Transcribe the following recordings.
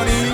morning.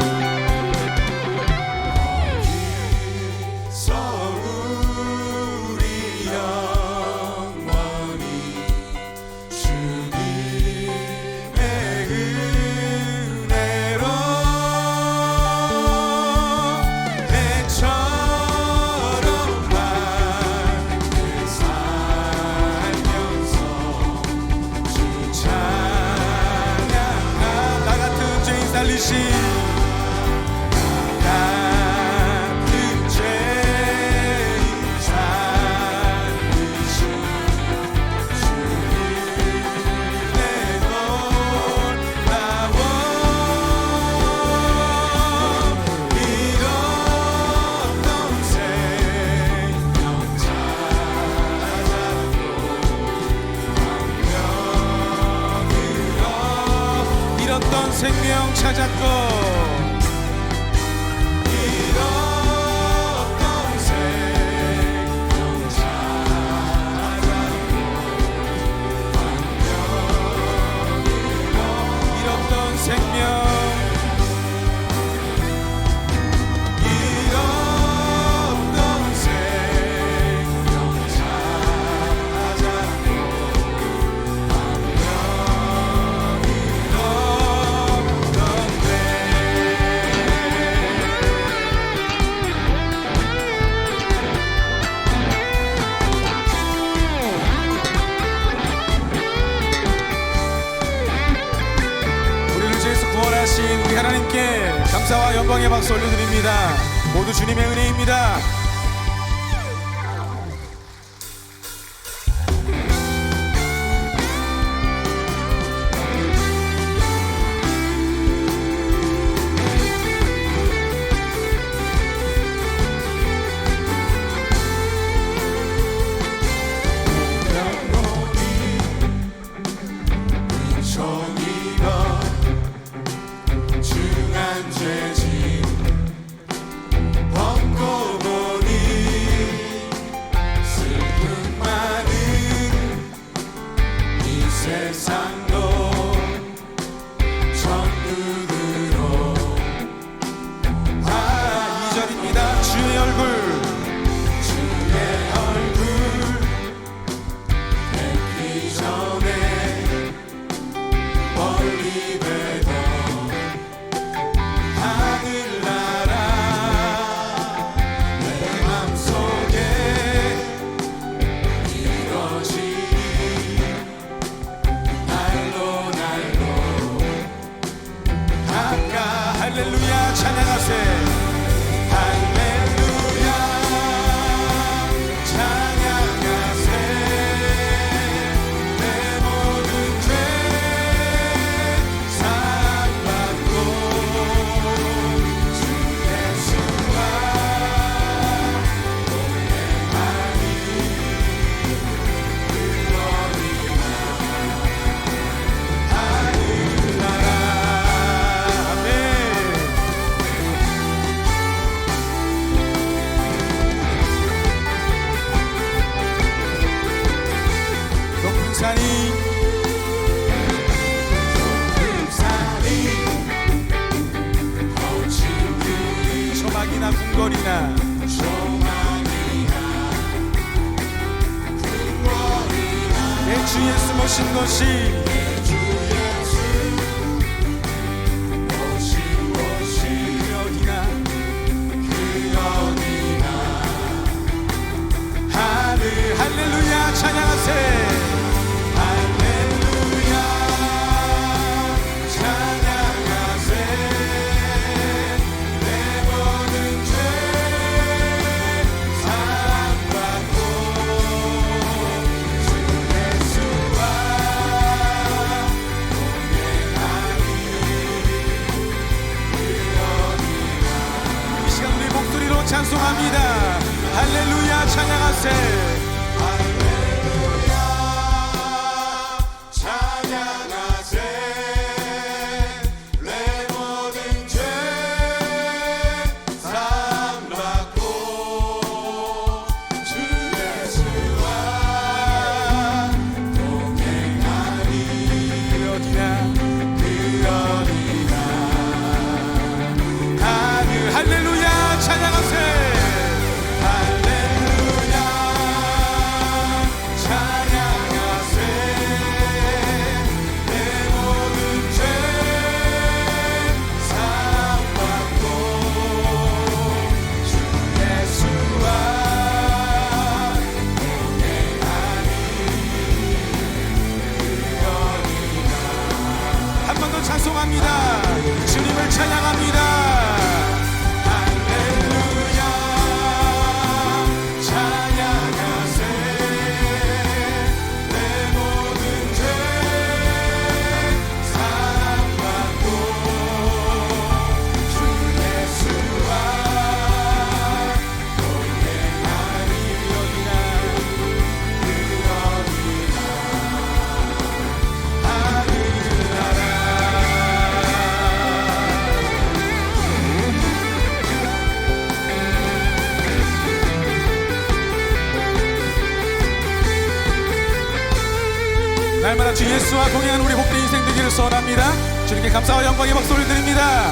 go. 우리 하나님께 감사와 영광의 박수 올려드립니다. 모두 주님의 은혜입니다. 少し 찬송합니다. 할렐루야 찬양하세요. 감사합니다. 예수와 동행하는 우리 복된 인생 되기를 소원합니다. 주님께 감사와 영광의 박수를 드립니다.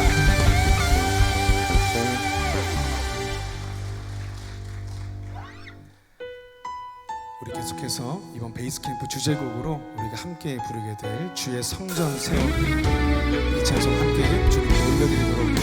우리 계속해서 이번 베이스 캠프 주제곡으로 우리가 함께 부르게 될 주의 성전 세우기 이 찬송 함께 주님께 올려드리도록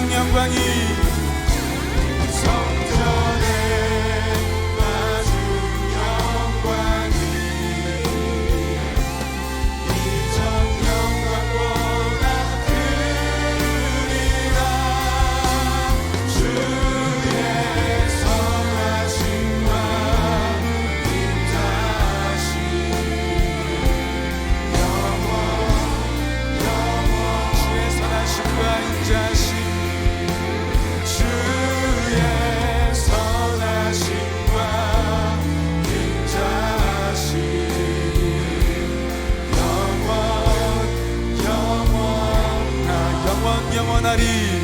나중 영광이 이 영